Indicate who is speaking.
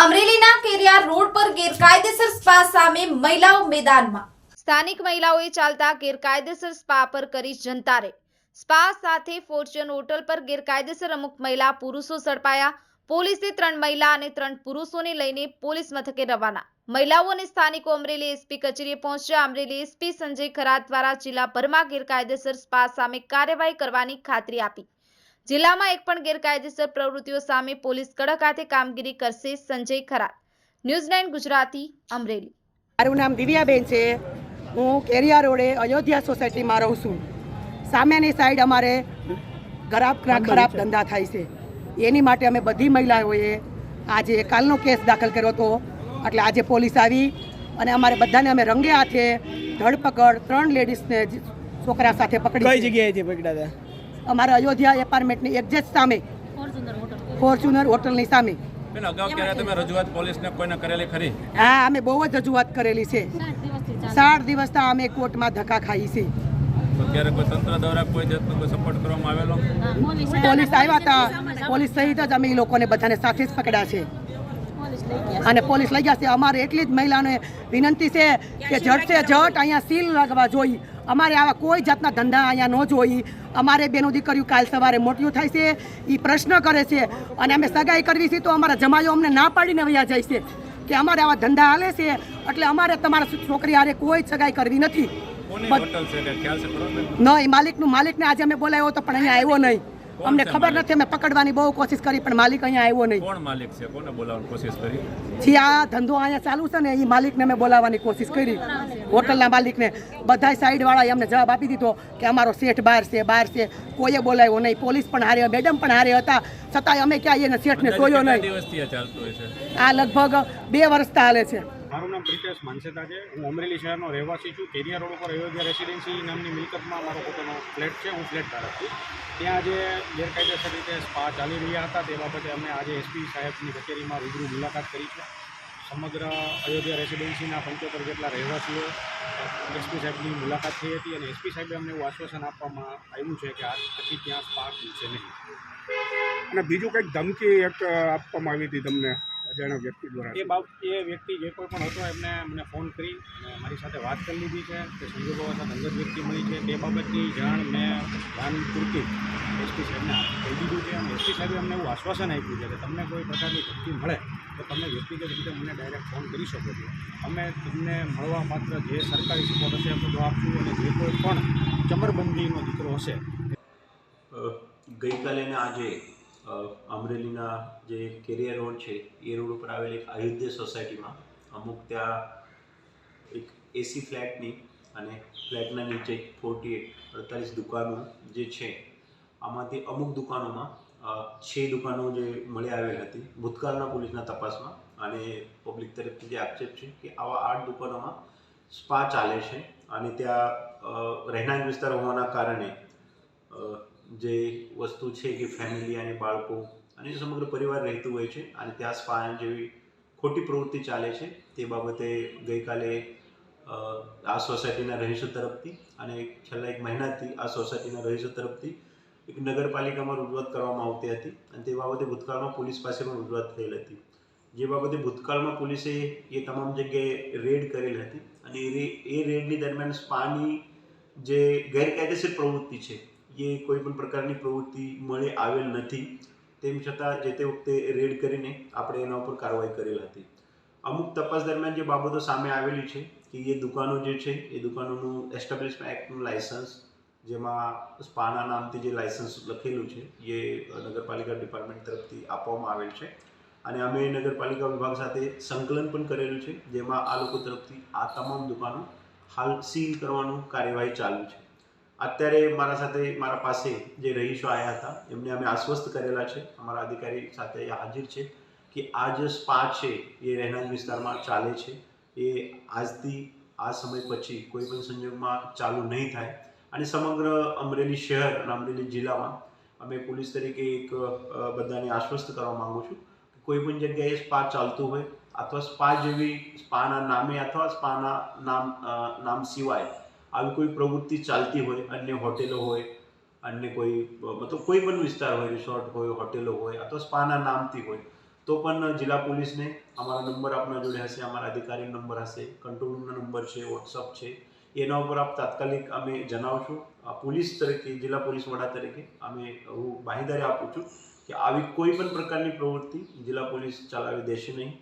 Speaker 1: અમરેલીના કેરિયા રોડ પર ગેરકાયદેસર સ્પા સામે મહિલાઓ મેદાનમાં. સ્થાનિક મહિલાઓએ ચાલતા ગેરકાયદેસર સ્પા પર કરી જનતા રે સ્પા સાથે ફોર્ચ્યુન હોટલ પર ગેરકાયદેસર અમુક મહિલા પુરુષો સડપાયા પોલીસે ત્રણ મહિલા અને ત્રણ પુરુષોને લઈને પોલીસ મથકે રવાના. મહિલાઓ અને સ્થાનિકો અમરેલી એસપી કચેરીએ પહોંચ્યા. અમરેલી એસપી સંજય ખરાત દ્વારા જિલ્લાભરમાં ગેરકાયદેસર સ્પા સામે કાર્યવાહી કરવાની ખાતરી આપી. જિલ્લામાં એક પણ ગેરકાયદેસર પ્રવૃત્તિઓ સામે પોલીસ કડક હાથે કામગીરી કરશે સંજય ખરા ન્યૂઝ નાઇન ગુજરાતી અમરેલી.
Speaker 2: મારું નામ દિવ્યાબેન છે. હું કેરિયા રોડે અયોધ્યા સોસાયટીમાં રહું છું. સામેની સાઈડ અમારે ખરાબ ખરાબ ધંધા થાય છે. એની માટે અમે બધી મહિલાઓએ આજે કાલનો કેસ દાખલ કર્યો હતો. એટલે આજે પોલીસ આવી અને અમારે બધાને અમે રંગે હાથે ધરપકડ ત્રણ લેડીઝને છોકરા સાથે
Speaker 3: કઈ
Speaker 2: પકડી.
Speaker 3: જગ્યાએથી પકડ્યા હતા
Speaker 2: અમારા અયોધ્યા એપાર્ટમેન્ટની એક્ઝેક્ટ સામે. ફોર્ચ્યુનર હોટલની સામે.
Speaker 4: અગાઉ ક્યારે તમે રજૂઆત પોલીસને કોઈને કરેલી ખરી?
Speaker 2: હા અમે બહુ જ રજૂઆત કરેલી છે. સાત દિવસથી અમે કોર્ટમાં ધક્કા ખાઈ છે.
Speaker 4: તો કોઈ તંત્ર દ્વારા કોઈ જાતનો કોઈ સપોર્ટ કરવામાં આવેલો?
Speaker 2: પોલીસ આવ્યા હતા પોલીસ સહિત જ અમે એ લોકોને બધાને સાથે જ પકડ્યા છે. અને પોલીસ લઈ ગયા છે. અમારે એટલી જ મહિલાને વિનંતી છે કે જટ છે ઝટ અહીંયા સીલ લાગવા જોઈએ. અમારે આવા કોઈ જાતના ધંધા અહીંયા ન જોઈ. અમારે બેનો દીકરીઓ કાલ સવારે મોટિયું થાય છે એ પ્રશ્ન કરે છે. અને અમે સગાઈ કરવી છે તો અમારા જમાઈઓ અમને ના પાડીને વયા જાય છે કે અમારે આવા ધંધા હાલે છે. એટલે અમારે તમારા છોકરી હારે કોઈ સગાઈ કરવી નથી? નહીં માલિકનું માલિકને આજે અમે બોલાવ્યો હતો પણ અહીંયા આવ્યો નહીં. અમને ખબર નથી અમે પકડવાની બહુ કોશિશ કરી પણ માલિક અહીંયા આવ્યો નહીં.
Speaker 4: કોણ માલિક છે? કોને બોલાવવાની કોશિશ કરી?
Speaker 2: જી આ ધંધો અહીંયા ચાલુ છે ને એ માલિકને અમે બોલાવવાની કોશિશ કરી. હોટલના માલિકને બધા સાઈડવાળાએ અમને જવાબ આપી દીધો કે અમારો શેઠ બહાર છે બહાર છે. કોઈએ બોલાવ્યો નહીં. પોલીસ પણ હારે મેડમ પણ હારે હતા. છતાંય અમે ક્યાંય એને શેઠને જોયો નહીં.
Speaker 4: આ
Speaker 2: લગભગ બે વર્ષથી હાલે છે.
Speaker 5: મારું નામ પ્રિતેશ માનસેતા છે. હું અમરેલી શહેરનો રહેવાસી છું. કેરિયા રોડ ઉપર અયોધ્યા રેસિડેન્સી નામની મિલકતમાં મારો પોતાનો ફ્લેટ છે. હું ફ્લેટ ધારક છું. ત્યાં જે ગેરકાયદેસર રીતે સ્પા ચાલી રહ્યા હતા. તે બાબતે અમે આજે એસપી સાહેબની કચેરીમાં રૂબરૂ મુલાકાત કરી છે. સમગ્ર અયોધ્યા રેસિડેન્સીના પંચોતેર જેટલા રહેવાસીઓ એસપી સાહેબની મુલાકાત થઈ હતી અને એસપી સાહેબે અમને એવું આશ્વાસન આપવામાં આવ્યું છે કે આ પછી ત્યાં સ્પા ખુલશે નહીં.
Speaker 6: અને બીજું કંઈક ધમકી એક આપવામાં આવી હતી તમને. અજાણ્યા વ્યક્તિ દ્વારા
Speaker 5: એ બાબત એ વ્યક્તિ જે કોઈ પણ હતો એમને મને ફોન કરી અને મારી સાથે વાત કરી લીધી છે. કે સંજોગો સાથે અંગત વ્યક્તિ મળી છે. તે બાબતની જાણ મેં જાણ પૂરતી એસપી સાહેબને કહી દીધું છે અને એસપી સાહેબે અમને એવું આશ્વાસન આપ્યું છે કે તમને કોઈ પ્રકારની ધમકી મળે તો તમે વ્યક્તિગત રીતે મને ડાયરેક્ટ ફોન કરી શકો છો. અમે તમને મળવા માત્ર જે સરકારી સપોર્ટ હશે એ બધો આપશું અને જે કોઈ પણ ચમરબંધીનો દીકરો હશે
Speaker 7: ગઈકાલે ને આજે અમરેલીના જે કેરિયર રોડ છે, એ રોડ ઉપર આવેલી એક અયોધ્યા સોસાયટીમાં અમુક ત્યાં એક એસી ફ્લેટની અને ફ્લેટના નીચે ફોર્ટી એટ અડતાલીસ દુકાનો જે છે, આમાંથી અમુક દુકાનોમાં છે દુકાનો જે મળી આવેલ હતી. ભૂતકાળના પોલીસના તપાસમાં અને પબ્લિક તરફથી જે આક્ષેપ છે કે આવા આઠ દુકાનોમાં સ્પા ચાલે છે અને ત્યાં રહેણાંક વિસ્તાર હોવાના કારણે જે વસ્તુ છે કે ફેમિલી અને બાળકો અને સમગ્ર પરિવાર રહેતું હોય છે અને ત્યાં સ્પાયન જેવી ખોટી પ્રવૃત્તિ ચાલે છે, તે બાબતે ગઈકાલે આ સોસાયટીના રહીશો તરફથી અને છેલ્લા એક મહિનાથી આ સોસાયટીના રહીશો તરફથી એક નગરપાલિકામાં રજૂઆત કરવામાં આવતી હતી અને તે બાબતે ભૂતકાળમાં પોલીસ પાસે પણ રજૂઆત થયેલ હતી. જે બાબતે ભૂતકાળમાં પોલીસે એ તમામ જગ્યાએ રેડ કરેલ હતી અને એ રેડની દરમિયાન સ્પાની જે ગેરકાયદેસર પ્રવૃત્તિ છે એ કોઈ પણ પ્રકારની પ્રવૃત્તિ મળી આવેલ નથી, તેમ છતાં જે તે વખતે રેડ કરીને આપણે એના ઉપર કાર્યવાહી કરેલ હતી. અમુક તપાસ દરમિયાન જે બાબતો સામે આવેલી છે કે એ દુકાનો જે છે, એ દુકાનોનું એસ્ટાબ્લિશમેન્ટ એક્ટનું લાયસન્સ જેમાં સ્પાના નામથી જે લાયસન્સ લખેલું છે, એ નગરપાલિકા ડિપાર્ટમેન્ટ તરફથી આપવામાં આવેલ છે. અને અમે નગરપાલિકા વિભાગ સાથે સંકલન પણ કરેલું છે, જેમાં આ લોકો તરફથી આ તમામ દુકાનો હાલ સીલ કરવાનું કાર્યવાહી ચાલુ છે. અત્યારે મારા સાથે મારા પાસે જે રહીશો આવ્યા હતા, એમને અમે આશ્વસ્ત કરેલા છે. અમારા અધિકારી સાથે હાજર છે કે આ જે સ્પા છે, એ રહેણાંક વિસ્તારમાં ચાલે છે. એ આજથી આ સમય પછી કોઈ પણ સંજોગમાં ચાલુ નહીં થાય. અને સમગ્ર અમરેલી શહેર અને અમરેલી જિલ્લામાં અમે પોલીસ તરીકે એક બધાને આશ્વસ્ત કરવા માગું છું કે કોઈ પણ જગ્યાએ સ્પા ચાલતું હોય અથવા સ્પા જેવી સ્પાના નામે અથવા સ્પાના નામ નામ સિવાય આવી કોઈ પ્રવૃત્તિ ચાલતી હોય, અન્ય હોટેલો હોય, અન્ય કોઈ, મતલબ કોઈ પણ વિસ્તાર હોય રિસોર્ટ હોય, હોટેલો હોય અથવા સ્પાના નામથી હોય, તો પણ જિલ્લા પોલીસને અમારા નંબર આપના જોડે હશે, અમારા અધિકારીનો નંબર હશે કંટ્રોલ રૂમનો નંબર છે વોટ્સઅપ છે, એના ઉપર આપ તાત્કાલિક અમે જણાવશું. પોલીસ તરીકે, જિલ્લા પોલીસ વડા તરીકે અમે હું બાહીદારી આપું છું કે આવી કોઈ પણ પ્રકારની પ્રવૃત્તિ જિલ્લા પોલીસ ચલાવી દેશે નહીં.